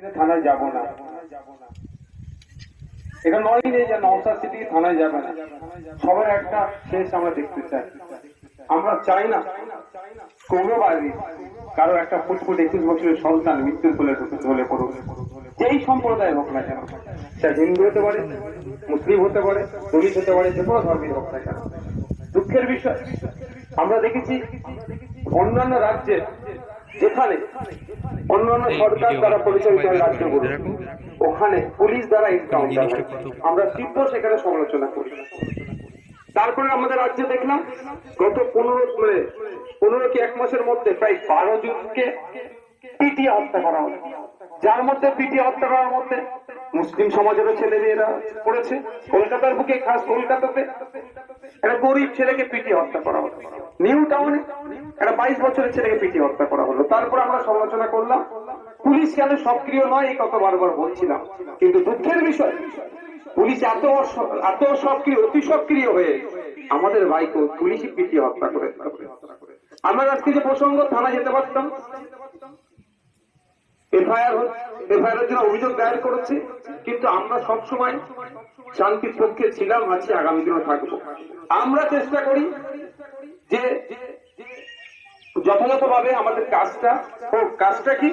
থানায় যাব না। এটা নয় নেই যে নওসাদ সিটি থানায় যাবে না। সবার একটা শেষ আমরা দেখতে চাই। আমরা চাই না কোনো বাড়ি কারও একটা ফুটফুট একুশ বছরের সন্তান মৃত্যুর কোলে ঢলে পড়ুক। যেই সম্প্রদায় হোক না কেন, সে হিন্দু হতে পারে, মুসলিম হতে পারে দলিত হতে পারে, যে কোনো ধর্মের হোক না কেন। দুঃখের বিষয়, আমরা দেখেছি অন্যান্য রাজ্যে যেখানে অন্যান্য সরকার দ্বারা পরিচালিত রাজ্যগুলো। ওখানে পুলিশ দ্বারা এনকাউন্টার হয়। আমরা তীব্র সেখানে সমালোচনা করি। তারপরে আমাদের রাজ্যে দেখলাম গত পনেরো মানে পনেরো কি এক মাসের মধ্যে প্রায় বারো জনকে পিটিয়ে হত্যা করা হলো। যার মধ্যে পিটিয়ে হত্যা করার মধ্যে মুসলিম সমাজেরও ছেলে মেয়েরা পড়েছে। কলকাতার বুকে খাস কলকাতাতে একটা গরিব ছেলেকে পিটিয়ে হত্যা করা হলো। নিউ টাউনে একটা বাইশ বছরের ছেলেকে পিটিয়ে হত্যা করা হলো। তারপর আমরা সমালোচনা করলাম, পুলিশ কেন সক্রিয় নয় এই কথা বারবার বলছিলাম। কিন্তু দুঃখের বিষয়, পুলিশ এত এত সক্রিয়, অতি সক্রিয় হয়ে আমাদের ভাইকে পুলিশই পিটিয়ে হত্যা করে। আমরা আজকে যে প্রসঙ্গ থানা যেতে পারতাম। এফআইআর এফআইআর জন্য অভিযোগ দায়ের করেছি। কিন্তু আমরা সব সময় শান্তির পক্ষে ছিলাম, আছি, আগামী দিনও থাকব। আমরা চেষ্টা করি যে যথাযথভাবে আমাদের কাজটা হোক কাজটা কি?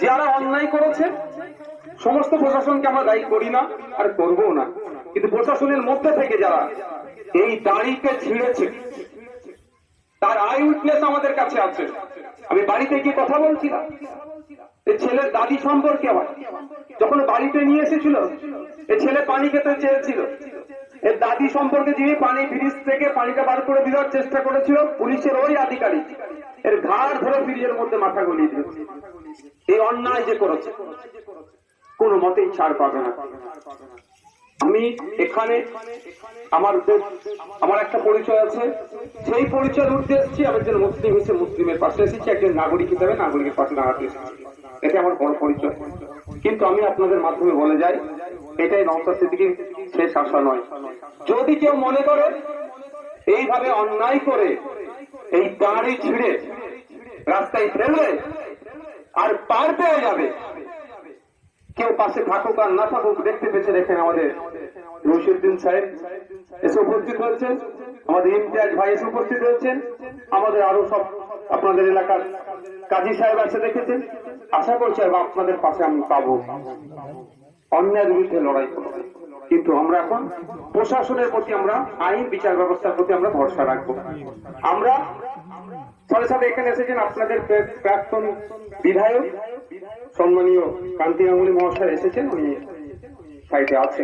যারা অন্যায় করেছে, সমস্ত প্রশাসনকে আমরা দায়ী করি না আর করব না। কিন্তু প্রশাসনের মধ্যে থেকে যারা এই দাড়িকে ছিঁড়েছে, তার আই উইটনেস আমাদের কাছে আছে। আমি বাড়িতে গিয়ে কথা বলছিলাম। ছেলের দাদি সম্পর্কে আমার। যখন বাড়িতে নিয়ে এসেছিল এই ছেলে পানি খেতে চেয়েছিল। এর দাদি সম্পর্কে যিনি পানি ফ্রিজ থেকে পানিটা বার করে দেওয়ার চেষ্টা করেছিল, পুলিশের ওই আধিকারিক। এর ঘাড় ধরে ফ্রিজের মধ্যে মাথা গলিয়ে দিয়েছে। এই অন্যায় যে করেছে, কোনো মতেই ছাড় পাবে না। আমি এখানে আমার আমার একটা পরিচয় আছে। সেই পরিচয়ের উদ্দেশ্যে আমি একজন মুসলিম হিসেবে মুসলিমের পাশে এসেছি, একজন নাগরিক হিসেবে নাগরিকের পাশে দাঁড়াতে এসেছি। এটা আমার বড় পরিচয়। কিন্তু আমি আপনাদের মাধ্যমে বলে যাই, এটাই নওসাদ সিদ্দিকির শেষ আশা নয়। যদি কেউ মনে করে, এইভাবে অন্যায় করে এই দাঁড়ি ছিঁড়ে রাস্তায় ফেলবে আর পার পেয়ে যাবে। কেউ পাশে থাকুক আর না থাকুক, দেখতে পেয়েছেন এখানে আমাদের রশিদুদ্দিন সাহেব। এসে উপস্থিত হয়েছেন। আমাদের ইমতিয়াজ ভাই এসে উপস্থিত হয়েছেন। আমাদের আরও সব আপনাদের এলাকার কাজী সাহেব এসে দেখেছেন। আশা করছি আপনাদের পাশে আমি পাবো। অন্যায়ের বিরুদ্ধে লড়াই করব। কিন্তু আমরা এখন প্রশাসনের প্রতি আমরা, আইন, বিচার ব্যবস্থার প্রতি আমরা ভরসা রাখব। আমরা সাথে সাথে এখানে এসেছেন আপনাদের প্রাক্তন বিধায়ক, সম্মানীয় কান্তি গাঙ্গুলি মহাশয় এসেছেন, উনি সাইডে আছে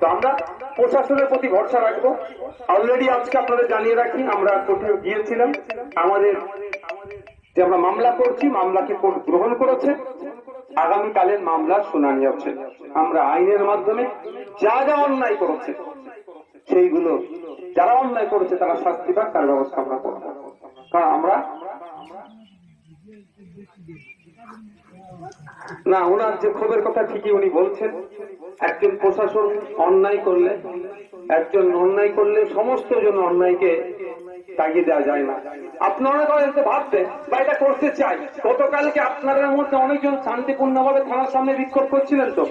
তো আমরা প্রশাসনের প্রতি ভরসা রাখব। অলরেডি আজকে আপনাদের জানিয়ে রাখি, আমরা কোর্টে গিয়েছিলাম। আমাদের যে আমরা মামলা করছি মামলাকে কোর্ট গ্রহণ করেছে? আগামীকালের মামলার শুনানি হচ্ছে। আমরা আইনের মাধ্যমে যা যা অন্যায় করেছে, সেইগুলো যারা অন্যায় করেছে, তারা শাস্তি পাক তার ব্যবস্থা আমরা করব। কারণ আমরা না, ওনার যে ক্ষোভের কথা ঠিকই উনি বলছেন, একজন প্রশাসন অন্যায় করলে, একজন অন্যায় করলে সমস্ত জন অন্যায়কে তাগিয়ে দেওয়া যায় না। আপনারা হয়তো ভাবছেন বা এটা করতে চাই। গতকালকে আপনাদের মধ্যে অনেকজন শান্তিপূর্ণভাবে থানার সামনে বিক্ষোভ করছিলেন তো।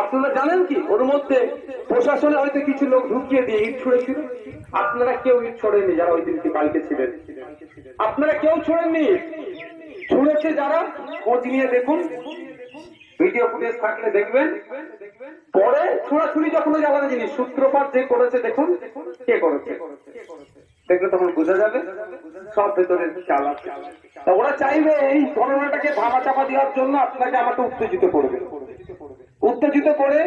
আপনারা জানেন কি? ওর মধ্যে প্রশাসনে হয়তো কিছু লোক ঢুকিয়ে দিয়ে ইট ছুড়েছিল। আপনারা কেউ ইট ছড়েননি যারা ওই দিনকে কালকে ছিলেন। আপনারা কেউ ছড়েননি ছুঁড়েছে যারা? খোঁজ নিয়ে দেখুন। ভিডিও ফুটেজ থাকলে দেখবেন। পরে ছোড়াছুড়ি যখন ওই জিনিস, সূত্রপাত যে করেছে দেখুন, কে করেছে? দেখলে তখন বোঝা যাবে। সব ভেতরে চাল আছে। তা ওরা চাইবে এই ঘটনাটাকে ধামা চাপা দেওয়ার জন্য আপনাকে আমাকে উত্তেজিত করবে। উত্তেজিত করে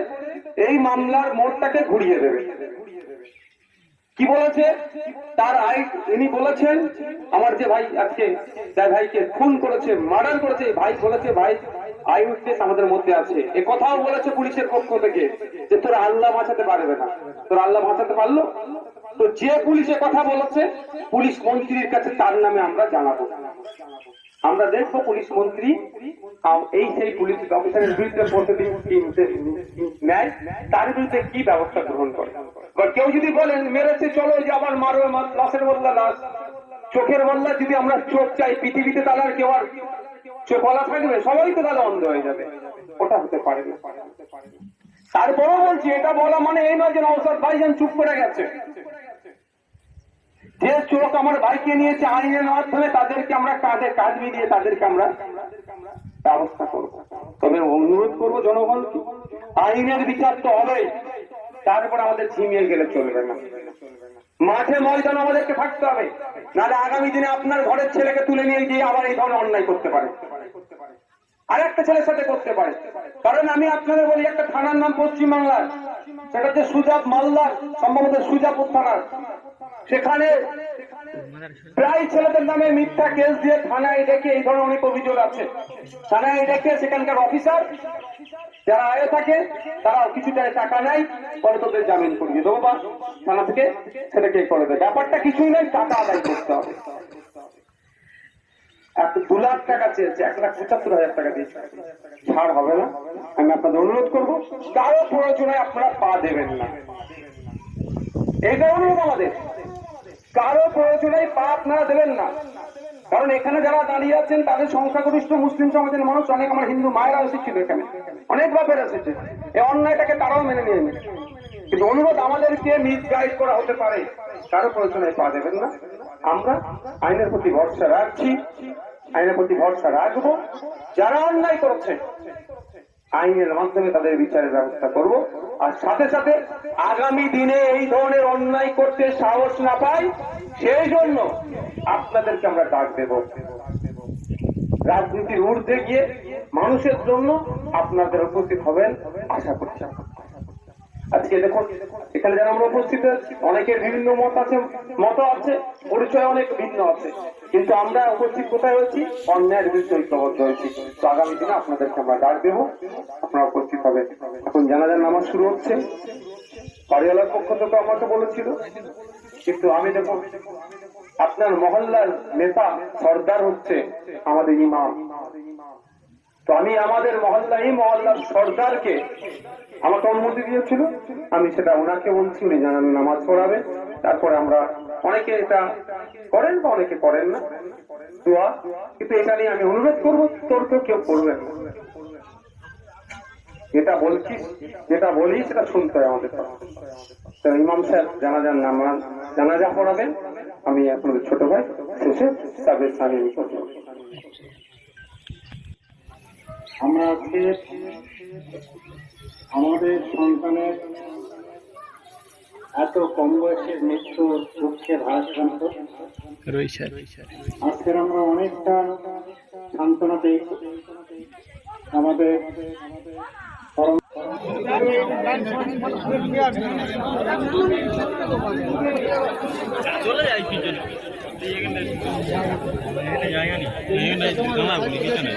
এই মামলার মোড়টাকে ঘুরিয়ে দেবে। কি বলেছে? তার আই, ইনি বলেছেন, আমার যে ভাই আজকে যার ভাইকে খুন করেছে, মার্ডার করেছে ভাই বলেছে, ভাই, আই উইটনেস আমাদের মধ্যে আছে। এ কথাও বলেছে পুলিশের পক্ষ থেকে যে তোরা আল্লাহ বাঁচাতে পারবে না। তোরা আল্লাহ বাঁচাতে পারল? তো যে পুলিশে কথা বলেছে, পুলিশ মন্ত্রীর কাছে তার নামে আমরা জানাব। আমরা দেখব পুলিশ মন্ত্রী এই সেই পুলিশ অফিসারের বিরুদ্ধে প্রতিদিন নেয় তার বিরুদ্ধে কি ব্যবস্থা গ্রহণ করে? কেউ যদি বলেন, মেরেছে, চলো যে আবার মারো লাশের বদলা লাশ। চোখের বদলা যদি আমরা চোখ চাই, পৃথিবীতে তাহলে আর কেউ আর চোখ বলা থাকবে সবাই তো তাহলে অন্ধ হয়ে যাবে। ওটা হতে পারে না। তারপরেও বলছি, এটা বলা মানে এই নয় যে নৌসাদ ভাইজান চুপ করে গেছে। যে চোখ আমার বাইকে নিয়েছে, আইনের মাধ্যমে তাদেরকে আমরা কাজে কাজ মিলিয়ে তাদেরকে আমরা ব্যবস্থা করব। তবে অনুরোধ করব জনগণকে, আইনের বিচার তো হবে তারপর আমাদের ঝিমিয়ে গেলে চলবে না। মাঠে ময়দান আমাদেরকে থাকতে হবে, নাহলে আগামী দিনে আপনার ঘরের ছেলেকে তুলে নিয়ে গিয়ে আবার এই ধরনের অন্যায় করতে পারে। আর একটা ছেলের সাথে করতে পারে। কারণ আমি আপনাদের বলি, একটা থানার নাম পশ্চিমবাংলার। সেটা হচ্ছে সুজাব মালদার, সম্ভবত সুজাপুর থানার। সেখানে প্রায় ছেলেদের নামে মিথ্যা কেস দিয়ে থানায় ডেকে এই ধরনের অনেক অভিযোগ আছে। থানায় ডেকে সেখানকার অফিসার যারা আয়ে থাকে তারা কিছুটা টাকা নেয়, পরে তোদের জামিন করিয়ে দেবো বা থানা থেকে সেটাকে করে দেয়। ব্যাপারটা কিছুই নয়, টাকা আদায় করতে হবে। দু লাখ টাকা চেয়েছে, এক লাখ পঁচাত্তর হাজার টাকা দিয়েছে। ছাড় হবে না। আমি আপনাদের অনুরোধ প্রয়োজনে আপনারা পা দেবেন না। অনুরোধ আমাদের। কারও প্রয়োজনে পা আপনারা দেবেন না। কারণ এখানে যারা দাঁড়িয়ে আছেন, তাদের সংখ্যাগরিষ্ঠ মুসলিম সমাজের মানুষ, অনেক আমার হিন্দু মায়েরা এসেছিল এখানে। অনেক বাপের এসেছে। এই অন্যায়টাকে তারাও মেনে নিয়ে কিন্তু অনুরোধ আমাদেরকে মিস গাইড করা হতে পারে। কারও প্রয়োজনে পা দেবেন না। আমরা আইনের প্রতি ভরসা রাখছি, আইনের প্রতি ভরসা রাখব। যারা অন্যায় করেছে, আইনের মাধ্যমে তাদের বিচারের ব্যবস্থা করব। আর সাথে সাথে আগামী দিনে এই ধরনের অন্যায় করতে সাহস না পাই, সেই জন্য আপনাদেরকে আমরা ডাক দেব। রাজনীতির ঊর্ধ্বে গিয়ে মানুষের জন্য আপনাদের উপস্থিত হবেন, আশা করছি। আজকে দেখুন, এখানে যারা আমরা উপস্থিত আছি, অনেকের বিভিন্ন মত আছে মত আছে, পরিচয় অনেক ভিন্ন আছে। কিন্তু আমরা উপস্থিত কোথায় হয়েছি? অন্যায়ের বিরুদ্ধে ঐক্যবদ্ধ হয়েছি। তো আগামী দিনে আপনাদেরকে আমরা ডাক দেবো, আপনারা উপস্থিত হবে এখন জানাজার নামাজ শুরু হচ্ছে। বাড়িওয়ালার পক্ষ থেকে আমাকে বলেছিল, কিন্তু আমি দেখুন, আপনার মহল্লার নেতা সর্দার হচ্ছে আমাদের ইমাম। তো আমি আমাদের মহল্লা এই মহল্লার সর্দারকে আমাকে অনুমতি দিয়েছিল। আমি সেটা ওনাকে বলছি, উনি জানান নামাজ পড়াবে। তারপরে আমরা অনেকে এটা করেন বা অনেকে করেন না। দোয়া, কিন্তু এটা নিয়ে আমি অনুরোধ করব তো কেউ করবে না। যেটা বলছি যেটা বলি সেটা শুনতে হয় আমাদের তো ইমাম সাহেব জানাজার নামাজ, জানাজা পড়াবেন। আমি আপনাদের ছোট ভাই, শেষে সাবের সামনে করব আমরা আজকে আমাদের সন্তানের এত কম বয়সের মৃত্যু দুঃখের রয়েছে আজকের আমরা অনেকটা সান্ত্বনা পেয়েছি আমাদের চলে যায় পিছনে। জায়গা নেই। এখানে